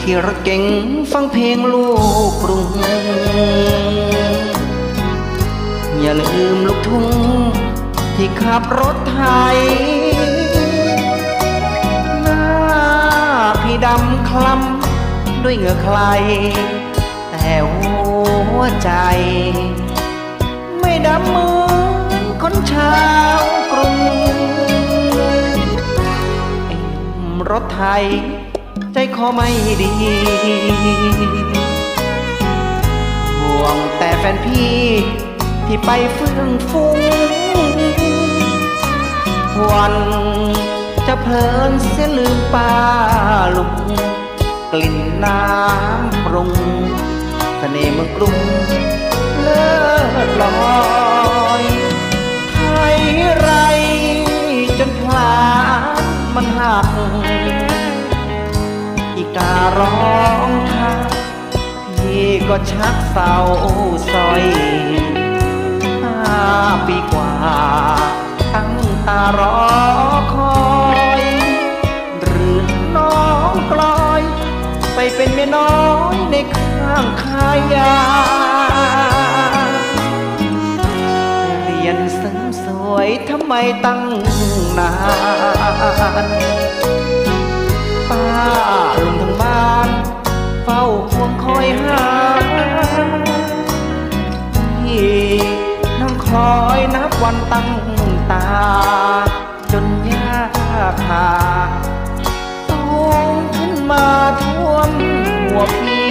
ขี่รถเก๋งฟังเพลงลูกกรุง อย่าลืมลูกทุ่งที่ขับรถไทย หน้าพี่ดำคล้ำด้วยเหงื่อใคร แต่หัวใจ ไม่ดำเหมือนคนชาวกรุงรถไทย ใจคอไม่ดีห่วงแต่แฟนพี่ ที่ไปเฟื่องฟุ้งวันจะเพลินเสียลืมป้าลุงกลิ่นน้ำปรุงเสน่ห์เมืองกรุงเลิศลอยไทยไรจนพลานมันหัก การ้องไห้พี่ก็ชักเศร้าซอยห้าปีกว่าตั้งตารอคอยหรือน้องกลอย ไปเป็นเมียน้อยในข้างคายาเรียนเสริมสวยทำไมตั้งนาน วันตั้งตา จนยากขาสูงขึ้นมาท่วมหัวพี่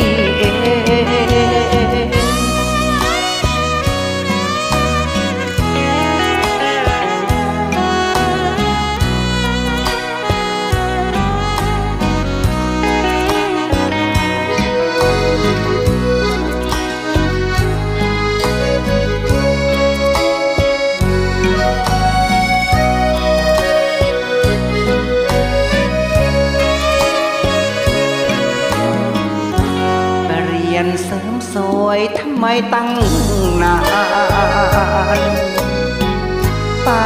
วยทำไมตั้งนานป้า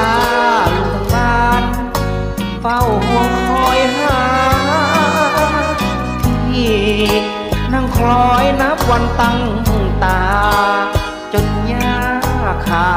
ลุงทั้งบ้านเฝ้าห่วงคอยหาพี่นั่งคล้อยนับวันตั้งตา จนยาขา